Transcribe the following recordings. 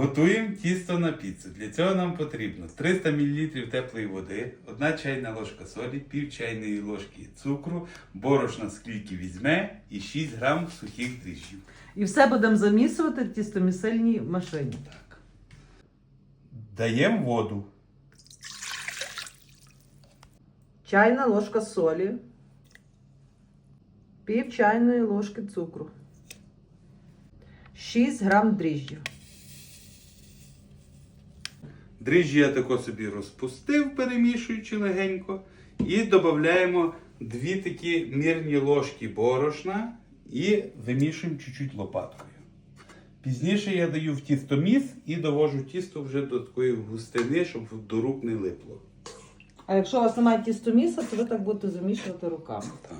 Готуємо тісто на піцу. Для цього нам потрібно 300 мл теплої води, 1 чайна ложка солі, пів чайної ложки цукру, борошна скільки візьме і 6 грам сухих дріжджів. І все будемо замісувати в тістомісильній машині. Так. Даємо воду. Чайна ложка солі, пів чайної ложки цукру, 6 грам дріжджів. Дріжджі я тако собі розпустив, перемішуючи легенько. І додаємо дві такі мірні ложки борошна і вимішуємо чуть-чуть лопаткою. Пізніше я даю в тістоміс і довожу тісто вже до такої густини, щоб до рук не липло. А якщо у вас немає тістоміса, то ви так будете замішувати руками. Так.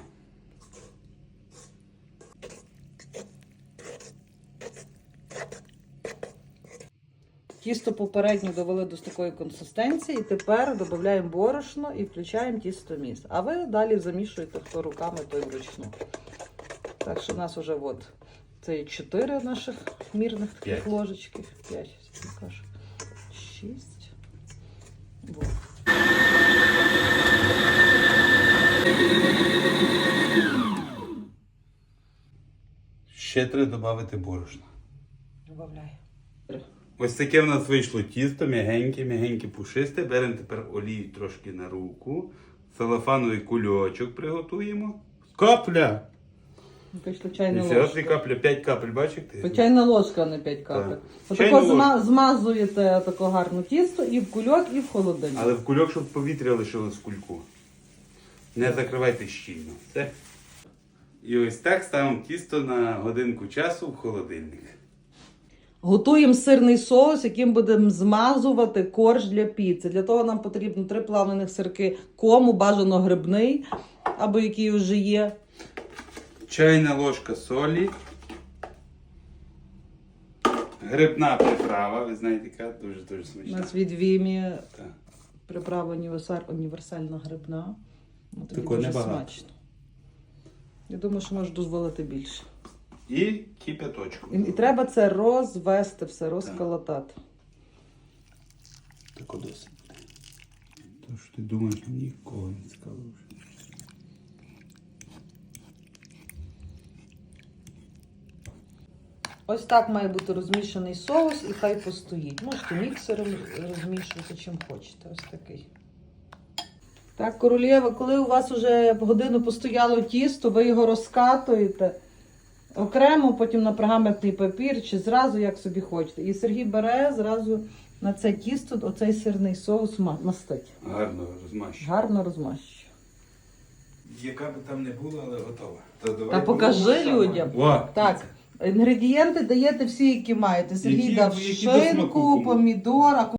Тісто попередньо довели до такої консистенції, і тепер додаємо борошно і включаємо тістоміс. А ви далі замішуєте хто руками, той вручну. Так що у нас вже от це є 4 наших мірних таких П'ять. ложечки. 5, я кажу. 6. Вот. Ще треба додати борошна. Добавляю. Ось таке в нас вийшло тісто, м'ягеньке, м'ягеньке, пушисте. Беремо тепер олію трошки на руку. Салафановий кульочок приготуємо. Капля! Ніфіга капля, 5 капель, бачите? То Чайна ложка, а не 5 капель. Так. Отако зма- змазуєте тако гарно тісто і в кульок, і в холодильник. Але в кульок, щоб повітря лишилось в кульку. Не закривайте щільно. Все. І ось так ставимо тісто на годинку часу в холодильник. Готуємо сирний соус, яким будемо змазувати корж для піци. Для того нам потрібно три плавлених сирки кому, бажано грибний, або який вже є. Чайна ложка солі. Грибна приправа, ви знаєте, яка дуже дуже смачна. У нас від Вімі приправа універсаль, універсальна грибна. Ну, тоді Такого дуже небагато. смачно. Я думаю, що можеш дозволити більше. І кипяточку. І, і треба це розвести все, розколотати. Так досить буде. То що ти думаєш, нікого не цікаво вже. Ось так має бути розмішаний соус і хай постоїть. Можете міксером розмішувати, чим хочете. Ось такий. Так, королєва, коли у вас вже годину постояло тісто, ви його розкатуєте окремо, потім на пергаментний папір чи зразу, як собі хочете. І Сергій бере зразу на це тісто оцей сирний соус мастить. Гарно розмащу. Гарно розмащує. Яка би там не була, але готова. То давай Та покажи будемо людям. саме. О, Так, інгредієнти даєте всі, які маєте. Сергій Які- дав які до смаку шинку, помідор, а